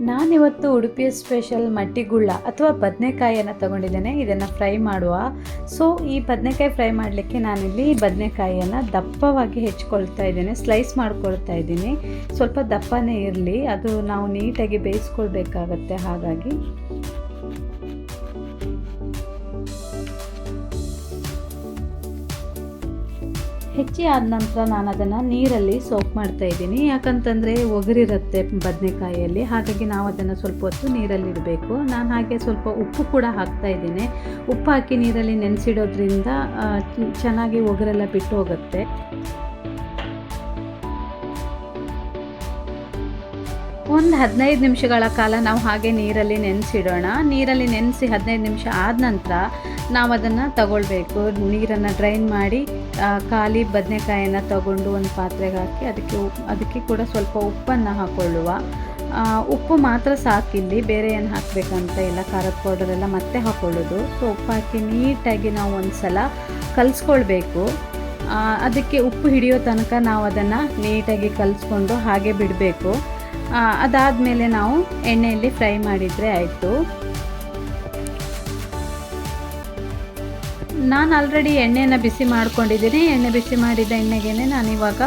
ನಾನಿವತ್ತು ಉಡುಪಿಯ ಸ್ಪೆಷಲ್ ಮಟ್ಟಿಗುಳ್ಳ ಅಥವಾ ಬದನೆಕಾಯಿಯನ್ನು ತಗೊಂಡಿದ್ದೇನೆ. ಇದನ್ನು ಫ್ರೈ ಮಾಡುವ. ಸೊ ಈ ಬದನೆಕಾಯಿ ಫ್ರೈ ಮಾಡಲಿಕ್ಕೆ ನಾನಿಲ್ಲಿ ಬದನೆಕಾಯಿಯನ್ನು ದಪ್ಪವಾಗಿ ಹೆಚ್ಕೊಳ್ತಾ ಇದ್ದೇನೆ. ಸ್ಲೈಸ್ ಮಾಡ್ಕೊಳ್ತಾ ಇದ್ದೀನಿ. ಸ್ವಲ್ಪ ದಪ್ಪನೇ ಇರಲಿ. ಅದು ನಾವು ನೀಟಾಗಿ ಬೇಯಿಸ್ಕೊಳ್ಬೇಕಾಗತ್ತೆ ಹಾಗಾಗಿ. ಹೆಚ್ಚಿ ಆದ ನಂತರ ನಾನು ಅದನ್ನು ನೀರಲ್ಲಿ ಸೋಪ್ ಮಾಡ್ತಾ ಇದ್ದೀನಿ. ಯಾಕಂತಂದರೆ ಒಗರಿರುತ್ತೆ ಬದನೆಕಾಯಿಯಲ್ಲಿ. ಹಾಗಾಗಿ ನಾವು ಅದನ್ನು ಸ್ವಲ್ಪ ಹೊತ್ತು ನೀರಲ್ಲಿ ಇಡಬೇಕು. ನಾನು ಹಾಗೆ ಸ್ವಲ್ಪ ಉಪ್ಪು ಕೂಡ ಹಾಕ್ತಾ ಇದ್ದೀನಿ. ಉಪ್ಪು ಹಾಕಿ ನೀರಲ್ಲಿ ನೆನೆಸಿಡೋದ್ರಿಂದ ಚೆನ್ನಾಗಿ ಒಗರೆಲ್ಲ ಬಿಟ್ಟು ಹೋಗುತ್ತೆ. ಒಂದು ಹದಿನೈದು ನಿಮಿಷಗಳ ಕಾಲ ನಾವು ಹಾಗೆ ನೀರಲ್ಲಿ ನೆನೆಸಿಡೋಣ. ನೀರಲ್ಲಿ ನೆನೆಸಿ ಹದಿನೈದು ನಿಮಿಷ ಆದ ನಂತರ ನಾವು ಅದನ್ನು ತಗೊಳ್ಬೇಕು. ನೀರನ್ನು ಡ್ರೈನ್ ಮಾಡಿ ಖಾಲಿ ಬದನೆಕಾಯನ್ನು ತಗೊಂಡು ಒಂದು ಪಾತ್ರೆಗೆ ಹಾಕಿ ಅದಕ್ಕೆ ಅದಕ್ಕೆ ಕೂಡ ಸ್ವಲ್ಪ ಉಪ್ಪನ್ನು ಹಾಕೊಳ್ಳುವ. ಉಪ್ಪು ಮಾತ್ರ ಸಾಕಿಲ್ಲಿ, ಬೇರೆ ಏನು ಹಾಕಬೇಕಂತ ಇಲ್ಲ. ಖಾರದ ಪೌಡರ್ ಎಲ್ಲ ಮತ್ತೆ ಹಾಕೊಳ್ಳೋದು. ಸೊ ಉಪ್ಪು ಹಾಕಿ ನೀಟಾಗಿ ನಾವು ಒಂದು ಸಲ ಕಲಿಸ್ಕೊಳ್ಬೇಕು ಅದಕ್ಕೆ ಉಪ್ಪು ಹಿಡಿಯೋ ತನಕ ನಾವು ಅದನ್ನು ನೀಟಾಗಿ ಕಲಿಸ್ಕೊಂಡು ಹಾಗೆ ಬಿಡಬೇಕು. ಅದಾದಮೇಲೆ ನಾವು ಎಣ್ಣೆಯಲ್ಲಿ ಫ್ರೈ ಮಾಡಿದರೆ ಆಯಿತು. ನಾನು ಆಲ್ರೆಡಿ ಎಣ್ಣೆನ ಬಿಸಿ ಮಾಡ್ಕೊಂಡಿದ್ದೀನಿ. ಎಣ್ಣೆ ಬಿಸಿ ಮಾಡಿದ ಎಣ್ಣೆಗೇನೆ ನಾನು ಇವಾಗ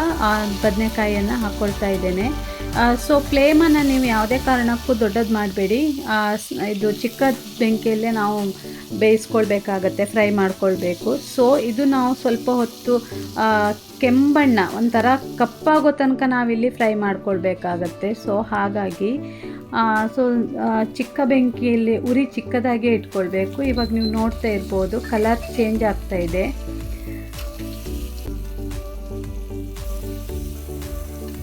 ಬದನೆಕಾಯಿಯನ್ನು ಹಾಕ್ಕೊಳ್ತಾ ಇದ್ದೇನೆ. ಸೊ ಫ್ಲೇಮನ್ನು ನೀವು ಯಾವುದೇ ಕಾರಣಕ್ಕೂ ದೊಡ್ಡದು ಮಾಡಬೇಡಿ. ಇದು ಚಿಕ್ಕ ಬೆಂಕಿಯಲ್ಲೇ ನಾವು ಬೇಯಿಸ್ಕೊಳ್ಬೇಕಾಗತ್ತೆ, ಫ್ರೈ ಮಾಡ್ಕೊಳ್ಬೇಕು. ಸೊ ಇದು ನಾವು ಸ್ವಲ್ಪ ಹೊತ್ತು ಕೆಂಬಣ್ಣ, ಒಂಥರ ಕಪ್ಪಾಗೋ ತನಕ ನಾವಿಲ್ಲಿ ಫ್ರೈ ಮಾಡ್ಕೊಳ್ಬೇಕಾಗತ್ತೆ. ಸೊ ಹಾಗಾಗಿ ಸೊ ಚಿಕ್ಕ ಬೆಂಕಿಯಲ್ಲಿ, ಉರಿ ಚಿಕ್ಕದಾಗೆ ಇಟ್ಕೊಳ್ಬೇಕು. ಇವಾಗ ನೀವು ನೋಡ್ತಾ ಇರ್ಬೋದು, ಕಲರ್ ಚೇಂಜ್ ಆಗ್ತಾ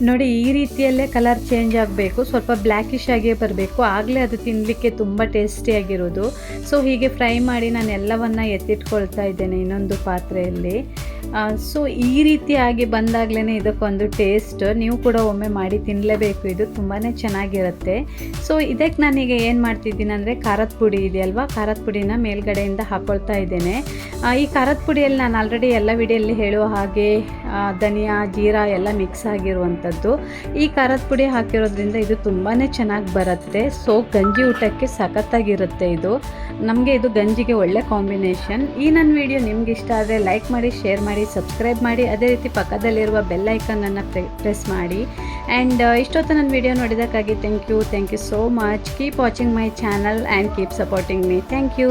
ನೋಡಿ, ಈ ರೀತಿಯಲ್ಲೇ ಕಲರ್ ಚೇಂಜ್ ಆಗಬೇಕು. ಸ್ವಲ್ಪ ಬ್ಲ್ಯಾಕಿಶ್ ಆಗೇ ಬರಬೇಕು. ಆಗಲೇ ಅದು ತಿನ್ನಲಿಕ್ಕೆ ತುಂಬ ಟೇಸ್ಟಿಯಾಗಿರೋದು ಸೊ ಹೀಗೆ ಫ್ರೈ ಮಾಡಿ ನಾನು ಎಲ್ಲವನ್ನು ಎತ್ತಿಟ್ಕೊಳ್ತಾ ಇದ್ದೇನೆ ಇನ್ನೊಂದು ಪಾತ್ರೆಯಲ್ಲಿ. ಸೊ ಈ ರೀತಿಯಾಗಿ ಬಂದಾಗಲೇ ಇದಕ್ಕೊಂದು ಟೇಸ್ಟ್ ನೀವು ಕೂಡ ಒಮ್ಮೆ ಮಾಡಿ ತಿನ್ನಲೇಬೇಕು ಇದು ತುಂಬಾ ಚೆನ್ನಾಗಿರುತ್ತೆ. ಸೊ ಇದಕ್ಕೆ ನಾನೀಗ ಏನು ಮಾಡ್ತಿದ್ದೀನಿ ಅಂದರೆ ಖಾರದ ಪುಡಿ ಇದೆಯಲ್ವಾ? ಖಾರದ ಪುಡಿನ ಮೇಲ್ಗಡೆಯಿಂದ ಹಾಕ್ಕೊಳ್ತಾ ಇದ್ದೇನೆ. ಈ ಖಾರದ ಪುಡಿಯಲ್ಲಿ ನಾನು ಆಲ್ರೆಡಿ ಎಲ್ಲ ವಿಡಿಯಲ್ಲಿ ಹೇಳುವ ಹಾಗೆ ಧನಿಯಾ, ಜೀರಾ ಎಲ್ಲ ಮಿಕ್ಸ್ ಆಗಿರುವಂಥದ್ದು. ಈ ಖಾರದ ಪುಡಿ ಹಾಕಿರೋದ್ರಿಂದ ಇದು ತುಂಬಾ ಚೆನ್ನಾಗಿ ಬರುತ್ತೆ. ಸೊ ಗಂಜಿ ಊಟಕ್ಕೆ ಸಖತ್ತಾಗಿರುತ್ತೆ ಇದು. ನಮಗೆ ಇದು ಗಂಜಿಗೆ ಒಳ್ಳೆ ಕಾಂಬಿನೇಷನ್ ಈ ನನ್ನ ವಿಡಿಯೋ ನಿಮ್ಗೆ ಇಷ್ಟ ಆದರೆ ಲೈಕ್ ಮಾಡಿ ಶೇರ್ ಮಾಡಿ ಸಬ್ಸ್ಕ್ರೈಬ್ ಮಾಡಿ, ಅದೇ ರೀತಿ ಪಕ್ಕದಲ್ಲಿರುವ ಬೆಲ್ ಐಕನನ್ನು ಪ್ರೆಸ್ ಮಾಡಿ. ಆ್ಯಂಡ್ ಇಷ್ಟೊತ್ತು ನನ್ನ video ನೋಡಿದ್ದಕ್ಕಾಗಿ thank you thank you so much keep watching my channel and keep supporting me thank you